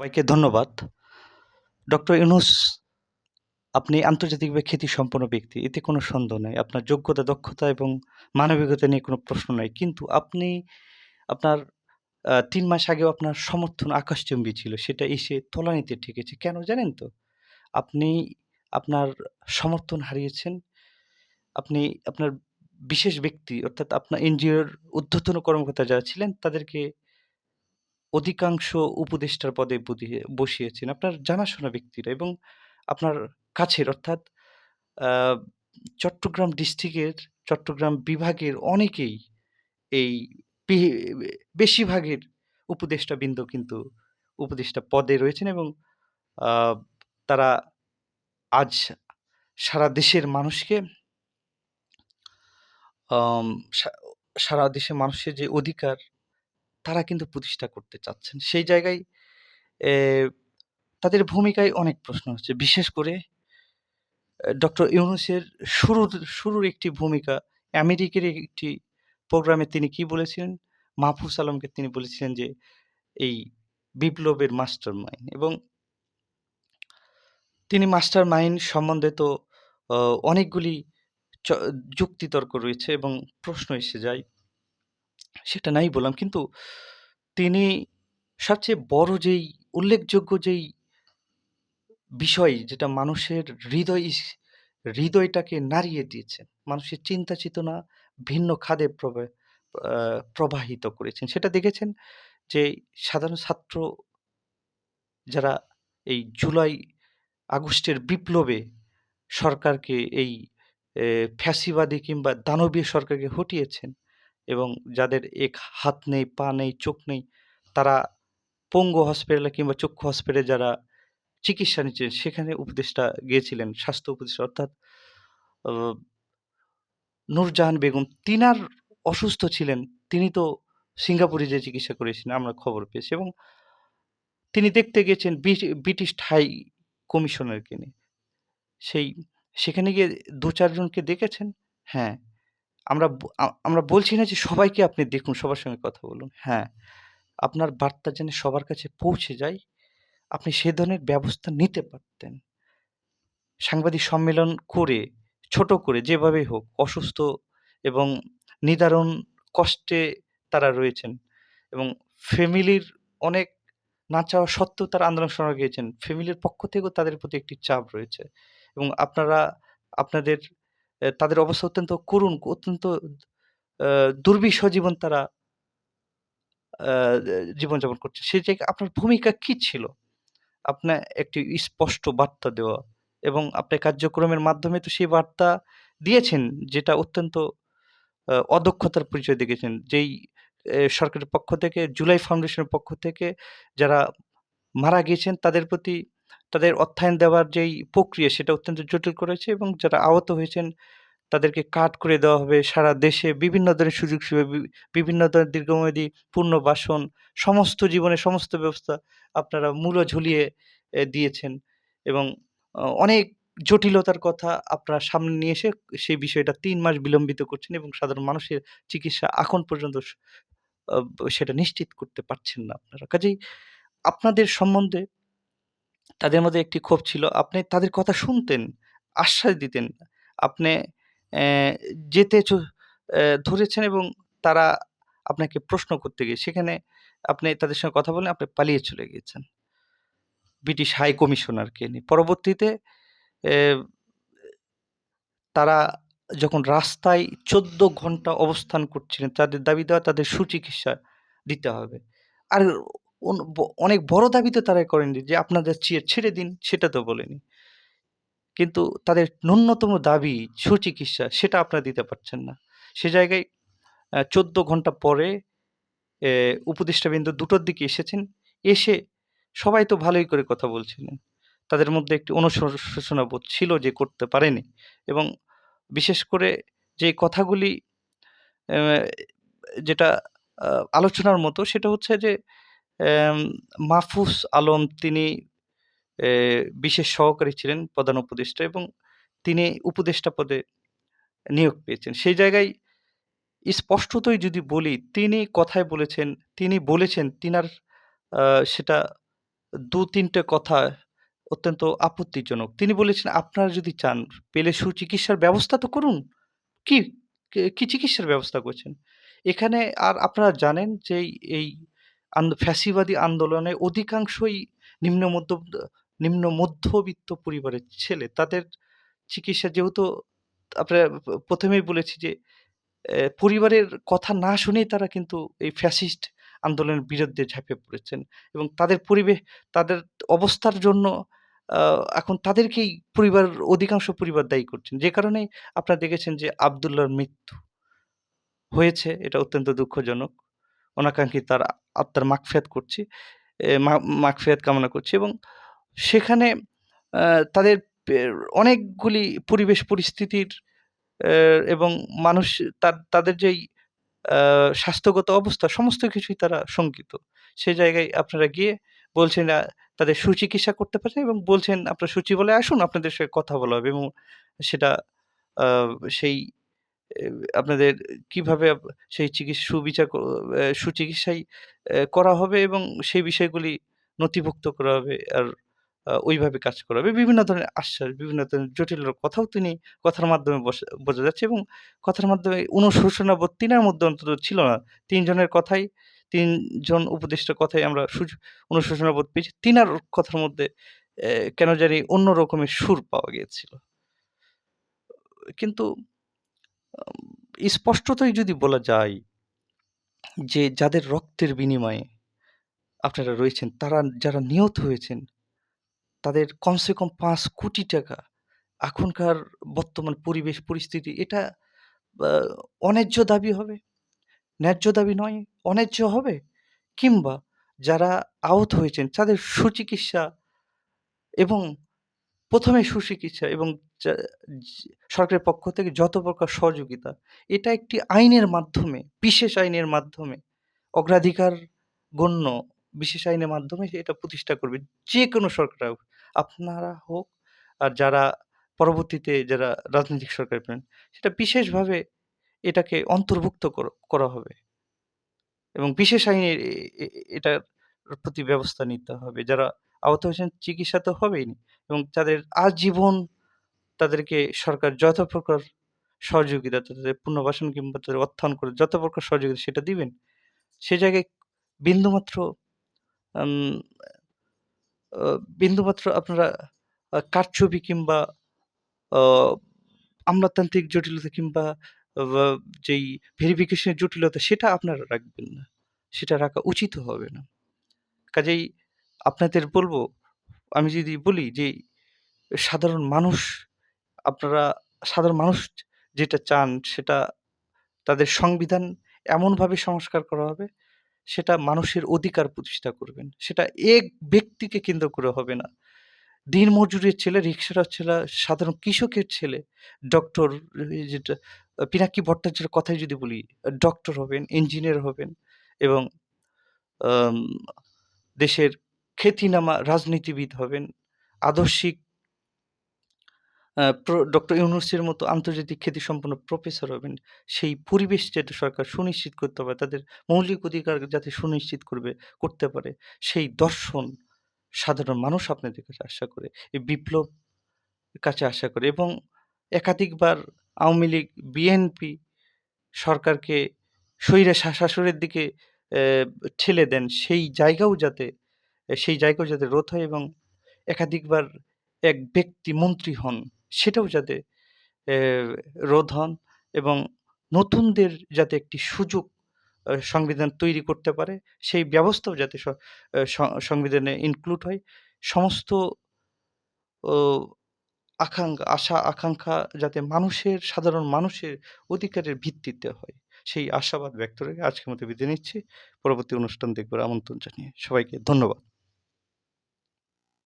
সবাইকে ধন্যবাদ। ডক্টর ইউনুস আপনি আন্তর্জাতিকভাবে খ্যাতিসম্পন্ন ব্যক্তি। এতে কোনো সন্দেহ নাই। আপনার যোগ্যতা, দক্ষতা এবং মানবিকতা নিয়ে কোনো প্রশ্ন নাই। কিন্তু আপনি আপনার তিন মাস আগেও আপনার সমর্থন আকাশচুম্বী ছিল। সেটা এসে তলানিতে ঠেকেছে। কেন জানেন তো? আপনি আপনার সমর্থন হারিয়েছেন। আপনি আপনার বিশেষ ব্যক্তি অর্থাৎ আপনার এনজিওর ঊর্ধ্বতন কর্মকর্তা যারা ছিলেন তাদেরকে অধিকাংশ উপদেষ্টার পদে বসিয়েছেন। আপনার জানাশোনা ব্যক্তিরা এবং আপনার কাছের অর্থাৎ চট্টগ্রাম ডিস্ট্রিক্টের, চট্টগ্রাম বিভাগের অনেকেই এই বেশিরভাগের উপদেষ্টাবৃন্দ কিন্তু উপদেষ্টা পদে রয়েছেন এবং তারা আজ সারা দেশের মানুষকে সারা দেশের মানুষের যে অধিকার তারা কিন্তু প্রতিষ্ঠা করতে চাচ্ছেন। সেই জায়গায় তাদের ভূমিকায় অনেক প্রশ্ন হচ্ছে। বিশেষ করে ডক্টর ইউনুসের শুরুর শুরুর একটি ভূমিকা, আমেরিকার একটি প্রোগ্রামে তিনি কি বলেছিলেন? মাহফুজ আলমকে তিনি বলেছিলেন যে, এই বিপ্লবের মাস্টারমাইন্ড এবং তিনি মাস্টারমাইন্ড সম্বন্ধে তো অনেকগুলি যুক্তিতর্ক রয়েছে এবং প্রশ্ন এসে যায়। সেটা নাই বললাম। কিন্তু তিনি সবচেয়ে বড় যেই উল্লেখযোগ্য যেই বিষয় যেটা মানুষের হৃদয় হৃদয়টাকে নাড়িয়ে দিয়েছেন। মানুষের চিন্তা চেতনা ভিন্ন খাদে প্রবা প্রবাহিত করেছেন। সেটা দেখেছেন যে সাধারণ ছাত্র যারা এই জুলাই, আগস্টের বিপ্লবে সরকারকে এই ফ্যাসিবাদী কিংবা দানবীয় সরকারকে হটিয়েছেন এবং যাদের এক হাত নেই, পা নেই, চোখ নেই তারা পঙ্গু হসপিটালে কিংবা চক্ষু হসপিটালে যারা চিকিৎসা নিচ্ছেন সেখানে উপদেষ্টা গিয়েছিলেন। স্বাস্থ্য উপদেষ্টা অর্থাৎ নূরজাহান বেগম তিনার অসুস্থ ছিলেন। তিনি তো সিঙ্গাপুরে যেয়ে চিকিৎসা করেছেন আমরা খবর পেয়েছি এবং তিনি দেখতে গিয়েছেন ব্রিটিশ হাই কমিশনারকে নিয়ে। সেই সেখানে গিয়ে দু চারজনকে দেখেছেন? হ্যাঁ। আমরা আমরা বলছি না যে সবাইকে আপনি দেখুন, সবার সঙ্গে কথা বলুন। হ্যাঁ, আপনার বার্তা যেন সবার কাছে পৌঁছে যায়, আপনি সে ধরনের ব্যবস্থা নিতে পারতেন। সাংবাদিক সম্মেলন করে, ছোট করে যেভাবেই হোক অসুস্থ এবং নিদারণ কষ্টে তারা রয়েছেন এবং ফ্যামিলির অনেক না চাওয়া সত্ত্বেও তারা আন্দোলন সংগ্রামে গিয়েছেন। ফ্যামিলির পক্ষ থেকেও তাদের প্রতি একটি চাপ রয়েছে এবং আপনারা আপনাদের তাদের অবস্থা অত্যন্ত করুণ, অত্যন্ত দুর্বিষহ জীবন তারা জীবনযাপন করছে। সেই জায়গায় আপনার ভূমিকা কী ছিল? আপনার একটি স্পষ্ট বার্তা দেওয়া এবং আপনার কার্যক্রমের মাধ্যমে তো সেই বার্তা দিয়েছেন যেটা অত্যন্ত অদক্ষতার পরিচয় দেখেছেন যেই সরকারের পক্ষ থেকে জুলাই ফাউন্ডেশনের পক্ষ থেকে যারা মারা গিয়েছেন তাদের প্রতি তাদের অর্থায়ন দেওয়ার যেই প্রক্রিয়া সেটা অত্যন্ত জটিল করেছে এবং যারা আহত হয়েছেন তাদেরকে কার্ড করে দেওয়া হবে। সারা দেশে বিভিন্ন ধরনের সুযোগ সুবিধা বিভিন্ন ধরনের দীর্ঘমেয়াদী পুনর্বাসন, সমস্ত জীবনে সমস্ত ব্যবস্থা আপনারা মূল্য ঝুলিয়ে দিয়েছেন এবং অনেক জটিলতার কথা আপনার সামনে নিয়ে এসে সেই বিষয়টা তিন মাস বিলম্বিত করছেন এবং সাধারণ মানুষের চিকিৎসা এখন পর্যন্ত সেটা নিশ্চিত করতে পারছেন না আপনারা। কাজেই আপনাদের সম্বন্ধে তাদের মধ্যে একটি ক্ষোভ ছিল। আপনি তাদের কথা শুনতেন, আশ্বাস দিতেন। আপনি যেতে ধরেছেন এবং তারা আপনাকে প্রশ্ন করতে গিয়ে সেখানে আপনি তাদের সঙ্গে কথা বলেন, আপনি পালিয়ে চলে গিয়েছেন। ব্রিটিশ হাই কমিশনারকে নিয়ে। পরবর্তীতে তারা যখন রাস্তায় ১৪ ঘণ্টা অবস্থান করছিলেন, তাদের দাবি দেওয়া তাদের সুচিকিৎসা দিতে হবে। আর অনেক বড় দাবি তো তারা করেননি যে আপনাদের ছেড়ে দিন, সেটা তো বলেনি। কিন্তু তাদের ন্যূনতম দাবি সুচিকিৎসা, সেটা আপনারা দিতে পারছেন না। সে জায়গায় ১৪ ঘণ্টা পরে উপদেষ্টাবৃন্দ দুটোর দিকে এসেছেন। এসে সবাই তো ভালোই করে কথা বলছিলেন। তাদের মধ্যে একটি অনুশোচনা বোধ ছিল যে করতে পারেনি এবং বিশেষ করে যে কথাগুলি যেটা আলোচনার মতো, সেটা হচ্ছে যে মাহফুজ আলম তিনি বিশেষ সহকারী ছিলেন প্রধান উপদেষ্টা এবং তিনি উপদেষ্টা পদে নিয়োগ পেয়েছেন। সেই জায়গায় স্পষ্টতই যদি বলি তিনি কথায় বলেছেন, তিনি বলেছেন তিনার সেটা দু তিনটে কথা অত্যন্ত আপত্তিজনক। তিনি বলেছেন, "আপনারা যদি চান পেলে সুচিকিৎসার ব্যবস্থা তো করুন। কি, কে চিকিৎসার ব্যবস্থা করছেন?" এখানে আর আপনারা জানেন যে এই ফ্যাসিবাদী আন্দোলনে অধিকাংশই নিম্ন মধ্য, নিম্ন মধ্যবিত্ত পরিবারের ছেলে। তাদের চিকিৎসা যেহেতু আপনার প্রথমেই বলেছি যে পরিবারের কথা না শুনেই তারা কিন্তু এই ফ্যাসিস্ট আন্দোলনের বিরুদ্ধে ঝাঁপিয়ে পড়েছেন এবং তাদের পরিবেশ তাদের অবস্থার জন্য এখন তাদেরকেই পরিবার, অধিকাংশ পরিবার দায়ী করছেন। যে কারণেই আপনারা দেখেছেন যে আব্দুল্লাহর মৃত্যু হয়েছে। এটা অত্যন্ত দুঃখজনক। অনাকাঙ্ক্ষী তার আত্মার মাগফিরাত করছি। এ মা মাগফিরাত কামনা করছি এবং সেখানে তাদের অনেকগুলি পরিবেশ পরিস্থিতির এবং মানুষ তা তাদের যেই স্বাস্থ্যগত অবস্থা সমস্ত কিছুই তারা শঙ্কিত। সে জায়গায় আপনারা গিয়ে বলছেন তাদের সুচিকিৎসা করতে পারেন এবং বলছেন, "আপনারা সচিবালয়ে আসুন, আপনাদের সঙ্গে কথা বলা হবে" এবং সেটা সেই আপনাদের কীভাবে সেই চিকিৎসা সুবিচার সুচিকিৎসাই করা হবে এবং সেই বিষয়গুলি নথিভুক্ত করা হবে। আর ওইভাবে কাজ করা হবে। বিভিন্ন ধরনের আশ্বাস, বিভিন্ন ধরনের জটিল কথাও তিনি কথার মাধ্যমে বোঝা যাচ্ছে এবং কথার মাধ্যমে অনুশোচনা বোধ তিনার মধ্যে অন্তত ছিল না। তিনজনের কথাই ৩ জন উপদেষ্টার কথাই আমরা সুজ অনুশোচনা বোধ পেয়েছি। তিনার কথার মধ্যে কেন জানি অন্য রকমের সুর পাওয়া গিয়েছিল। কিন্তু স্পষ্টতই যদি বলা যায় যে যাদের রক্তের বিনিময়ে আপনারা রয়েছেন, তারা যারা নিহত হয়েছেন, তাদের কমসে কম পাঁচ কোটি টাকা এখনকার বর্তমান পরিবেশ পরিস্থিতি এটা অন্যায্য দাবি হবে? ন্যায্য দাবি নয়, অন্যায্য হবে? কিংবা যারা আহত হয়েছেন তাদের সুচিকিৎসা এবং প্রথমে সুচিকিৎসা এবং সরকারের পক্ষ থেকে যত প্রকার সহযোগিতা, এটা একটি আইনের মাধ্যমে, বিশেষ আইনের মাধ্যমে অগ্রাধিকার গণ্য বিশেষ আইনের মাধ্যমে এটা প্রতিষ্ঠা করবে। যে কোনো সরকার হোক, আপনারা হোক আর যারা পরবর্তীতে যারা রাজনৈতিক সরকার পাবেন, সেটা বিশেষভাবে এটাকে অন্তর্ভুক্ত করা হবে। এবং বিশেষ আইনে এটার প্রতি ব্যবস্থা নিতে হবে। যারা আহত হয়েছেন চিকিৎসা তো হবেই এবং তাদের আজীবন তাদেরকে সরকার যত প্রকার সহযোগিতা, তাদের পুনর্বাসন কিংবা তাদের অর্থায়ন করে যত প্রকার সহযোগিতা সেটা দিবেন। সে জায়গায় বিন্দুমাত্র বিন্দুমাত্র আপনারা কারচুপি কিংবা আমলাতান্ত্রিক জটিলতা কিংবা যেই ভেরিফিকেশন এর জটিলতা সেটা আপনারা রাখবেন না। সেটা রাখা উচিতও হবে না। কাজেই আপনাদের বলব, আমি যদি বলি যে সাধারণ মানুষ আপনারা সাধারণ মানুষ যেটা চান সেটা তাদের সংবিধান এমনভাবে সংস্কার করা হবে, সেটা মানুষের অধিকার প্রতিষ্ঠা করবেন। সেটা এক ব্যক্তিকে কেন্দ্র করে হবে না। দিনমজুরের ছেলে, রিক্সার ছেলে, সাধারণ কৃষকের ছেলে, ডক্টর যেটা পিনাকি ভট্টাচার্যের কথাই যদি বলি, ডক্টর হবেন, ইঞ্জিনিয়ার হবেন এবং দেশের খ্যাতিনামা রাজনীতিবিদ হবেন, আদর্শিক ডক্টর ইউনূসের মতো আন্তর্জাতিক খ্যাতিসম্পন্ন প্রফেসর হবেন। সেই পরিবেশ যাতে সরকার সুনিশ্চিত করতে পারে, তাদের মৌলিক অধিকার যাতে সুনিশ্চিত করবে করতে পারে, সেই দর্শন সাধারণ মানুষ আপনাদের কাছে আশা করে। এই বিপ্লব কাছে আশা করে এবং একাধিকবার আওয়ামী লীগ, বিএনপি সরকারকে স্বৈরা শা শাসনের দিকে ঠেলে দেন। সেই জায়গাও যাতে সেই জায়গাও যাতে রোধ হয় এবং একাধিকবার এক ব্যক্তি মন্ত্রী হন, সেটাও যাতে রোধ হন এবং নতুনদের যাতে একটি সুযোগ সংবিধান তৈরি করতে পারে, সেই ব্যবস্থাও যাতে সংবিধানে ইনক্লুড হয়। সমস্ত আকাঙ্খা আশা আকাঙ্ক্ষা যাতে মানুষের সাধারণ মানুষের অধিকারের ভিত্তিতে হয়। সেই আশাবাদ ব্যক্ত রেখে আজকের মতো বিদায় নিচ্ছি। পরবর্তী অনুষ্ঠান দেখবার আমন্ত্রণ জানিয়ে সবাইকে ধন্যবাদ।